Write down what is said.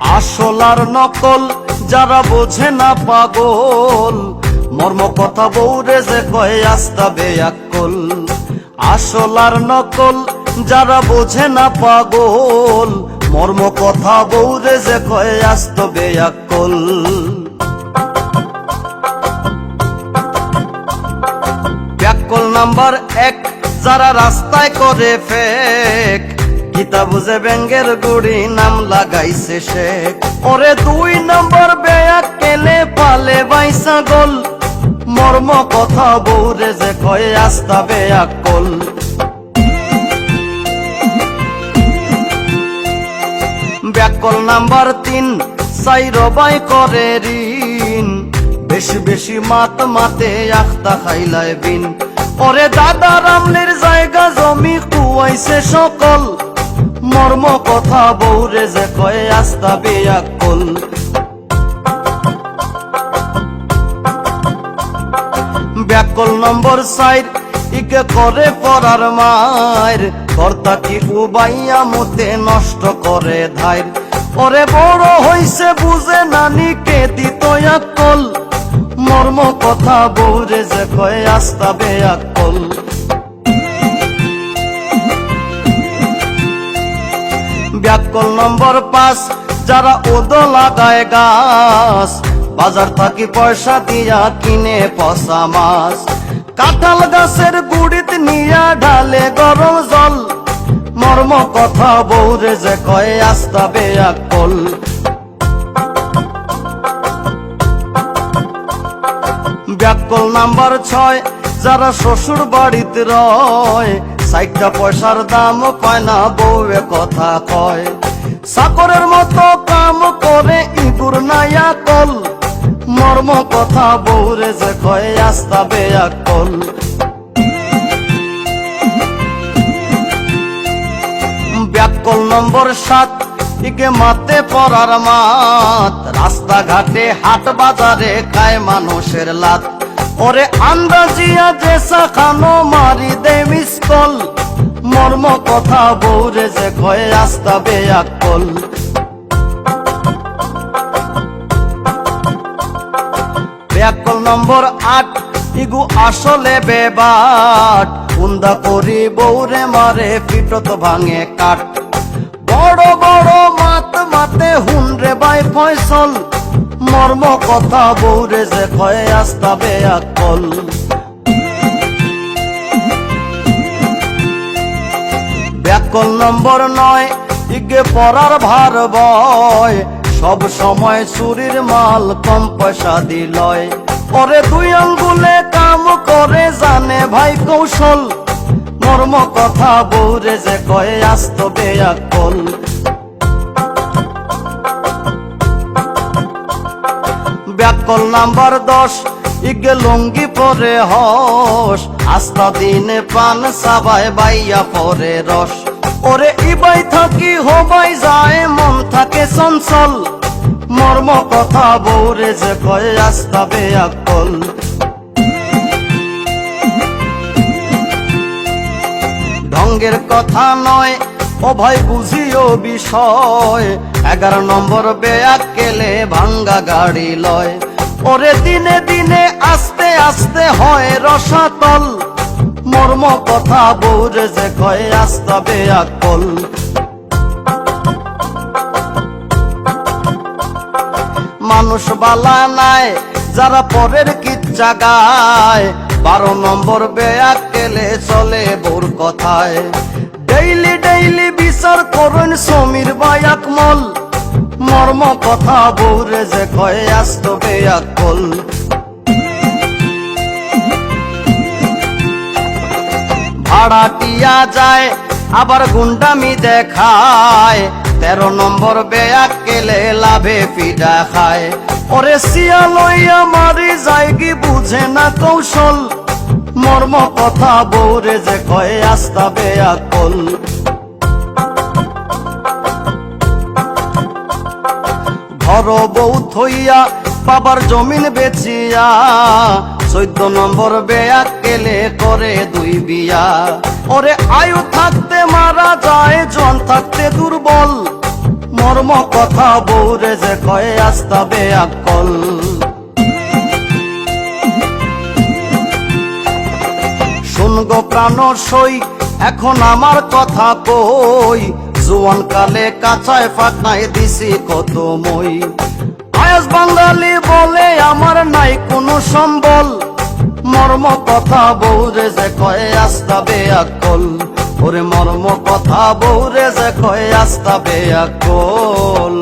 আসল আর নকল, যারা বোঝে না পাগল। মর্ম কথা বৌরে যে কয়ে আস্তা বেয়াকল আসল আর নকল, যারা বোঝে না পাগল। মর্ম কথা বৌরে যে কয়ে আস্ত বেয়াকল ব্যাকল নাম্বার এক, যারা রাস্তায় করে ফেক। গীতা বুঝে ব্যাঙ্গের গুড়ি নাম লাগাইছে সে। ওরে দুই নম্বর বেয়া কেলে পালে বাইসা গোল মর্ম কথা বৌরে যে কয়ে আস্তা বেয়া কল। ব্যাকল নাম্বার তিন, সাই রবাই করে ঋণ। বেশি বেশি মাত মাতে আখতা খাইলায় বিন। ওরে দাদা রামনের জায়গা জমি কুয়াইছে সকল। মর্ম কথা বৌরে যে কয়ে আস্তা বেয়াকল ব্যাকল নম্বর সাইড ইকে করে পড়ার মায়ের। কর্তা কি উবাইয়া মতে নষ্ট করে ধাইর। ওরে বড় হইছে বুঝে নানিকে দিত কল মর্ম কথা বৌরে যে কয়ে আস্তা বেয়াকল ব্যাকল নম্বর পাঁচ যারা ওদো লাগায় গাছ, বাজার থাকি পয়সা দিয়া কিনে পচা মাছ। কাঁঠাল গাছের গুড়িত নিয়া ঢালে গরম জল, মর্ম কথা বৌরে যে কয়ে, আস্তা বেয়াকল ব্যাকল নাম্বার ছয়, যারা শ্বশুর বাড়িতে রয় সাইটটা পয়সার দাম পায় না বউয়ে কথা কয়। চাকরের মতো কাম করে ইঁদুর নাইয়া কল। মর্ম কথা বউরে যে কয়, আস্তা বেয়া কল। ব্যাকল নম্বর সাত ইকে মাতে পড়ার মাত। রাস্তাঘাটে হাট বাজারে খায় মানুষের লাত। ওরে আন্দাজিয়া যে খানো মারি দে মিসকল মর্ম কথা বৌরে যে কয়ে আস্তা বেয়াকল ব্যাকল নম্বর আট, ইগু আসলে বেবাট। উন্দা করি বৌরে মারে পিটত ভাঙে কাট বড় বড় মাত মাতে হুনরে বাই ফয়সল। মর্ম কথা বৌরে যে কয়ে আস্তা বেয়াকল ব্যাকল নম্বর নয়, ইগে পড়ার ভার বয়। সব সময় চুরির মাল কম পয়সা দিলয়। পরে দুই আঙ্গুলে কাম করে জানে ভাই কৌশল। মর্ম কথা বৌরে যে কয়ে আস্ত বেয়াকল ব্যাকল নাম্বার দশ। ইগে লঙ্গি পরে হস। আস্তা দিনে পান সাবায় বাইয়া পরে রস। ওরে ইবাই থাকি হবাই যায়, মন থাকে চঞ্চল। মর্ম কথা বৌরে যে কয়, আস্তা বেয়াকল ঢঙ্গের কথা নয়। ও ভাই, বুঝিও বিষয়। এগারো নম্বর বেয়াক কেলে ভাঙ্গা গাড়ি লয়। ওরে দিনে দিনে আস্তে আস্তে হয় রসাতল। মর্ম কথা বৌরে যে কয়ে, আস্তা বেয়াকল মানুষ বালা নাই, যারা পরের কিচ্ছা গায়। বারো নম্বর বেয়াক কেলে চলে বোর কথায়। ডেইলি ডেইলি বিচার করেন সমীর বায়াক মল মর্ম কথা বৌরে যে কয়ে, আস্ত বেয়াকল ভাড়াটিয়া যায়, আবার গুন্ডামি দেখায়। তেরো নম্বর বেয়াক কেলে লাভে পিডা খায়। ওরে সিয়া মারি যায় বুঝে না কৌশল, মর্ম কথা বৌরে যে কয়ে আস্তা বেয়াকল। ঘর বউ থইয়া বাবার জমিন বেচিয়া, চৈদ্দ নম্বর বেয়া কেলে করে দুই বিয়া। ওরে আয়ু থাকতে মারা যায়, জন থাকতে দুর্বল, মর্ম কথা বৌরে যে কয়ে আসতাবে আকল শুনগো প্রাণ সই, এখন আমার কথা কই। জুয়ান কালে কাঁচায় ফাঁকায় দিছি কত মই। আয়াস বাঙালি বলে আমার নাই কোনো সম্বল। মর্ম কথা বৌরে যে কয়ে আসতাবে আকল ওরে মর্ম কথা বৌরে যে কয়ে আসতাবে আকল